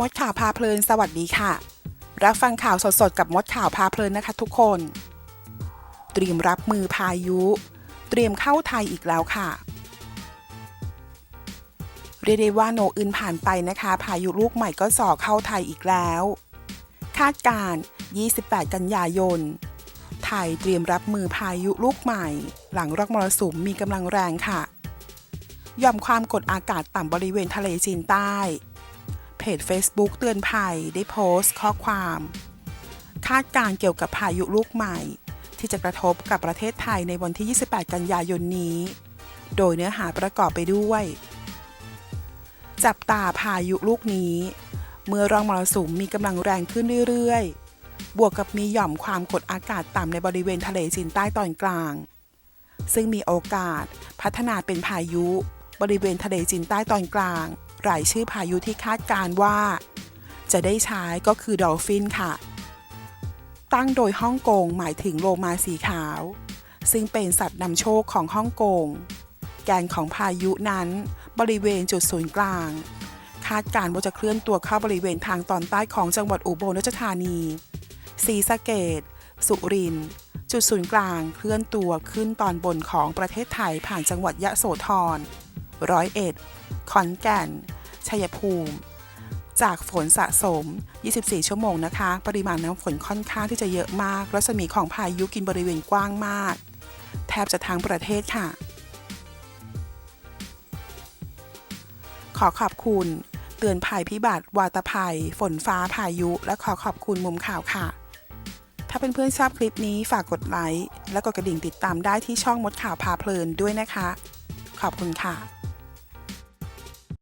มดข่าวพาเพลินสวัสดีค่ะ รับฟังข่าวสดๆกับมดข่าวพาเพลินนะคะทุกคน เตรียมรับมือพายุ เตรียมเข้าไทยอีกแล้วค่ะ เรียกได้ว่าโนอื่นผ่านไปนะคะ พายุลูกใหม่ก็ส่อเข้าไทยอีกแล้ว คาดการณ์28 กันยายน ไทยเตรียมรับมือพายุลูกใหม่ หลังร่องมรสุมมีกำลังแรงค่ะย่อมความกดอากาศต่ำบริเวณทะเลจีนใต้ จ Facebook เตือนภัยได้โพสต์ข้อความ คาดการเกี่ยวกับพายุลูกใหม่ ที่จะกระทบกับประเทศไทยในวันที่ 28 กันยายนนี้ โดยเนื้อหาประกอบไปด้วย จับตาพายุลูกนี้ เมื่อร่องมรสุมมีกำลังแรงขึ้นเรื่อยๆ บวกกับมีหย่อมความกดอากาศต่ำในบริเวณทะเลจีนใต้ตอนกลาง ซึ่งมีโอกาสพัฒนาเป็นพายุบริเวณทะเลจีนใต้ตอนกลาง รายชื่อพายุที่คาดการณ์ว่า จะได้ใช้ก็คือดอลฟินค่ะ ตั้งโดยฮ่องกงหมายถึงโลมาสีขาว ซึ่งเป็นสัตว์นำโชคของฮ่องกง แกนของพายุนั้นบริเวณจุดศูนย์กลาง คาดการณ์ว่าจะเคลื่อนตัวเข้าบริเวณทางตอนใต้ของจังหวัดอุบลราชธานีศรีสะเกดสุรินทร์จุดศูนย์กลางเคลื่อนตัวขึ้นตอนบนของประเทศไทยผ่านจังหวัดยะโสธร ร้อยเอ็ด ขอนแก่น ชัยภูมิ จากฝนสะสม 24 ชั่วโมงนะคะ ปริมาณน้ำฝนค่อนข้างที่จะเยอะมาก รัศมีของพายุกินบริเวณกว้างมาก แทบจะทั้งประเทศค่ะ ขอขอบคุณ เตือนภัยพิบัติ วาตภัย ฝนฟ้าพายุ และขอขอบคุณมุมข่าวค่ะถ้าเป็นเพื่อนๆชอบคลิปนี้ฝากกดไลค์และกดกระดิ่งติดตามได้ที่ช่องมดข่าวพาเพลินด้วยนะคะ ขอบคุณค่ะ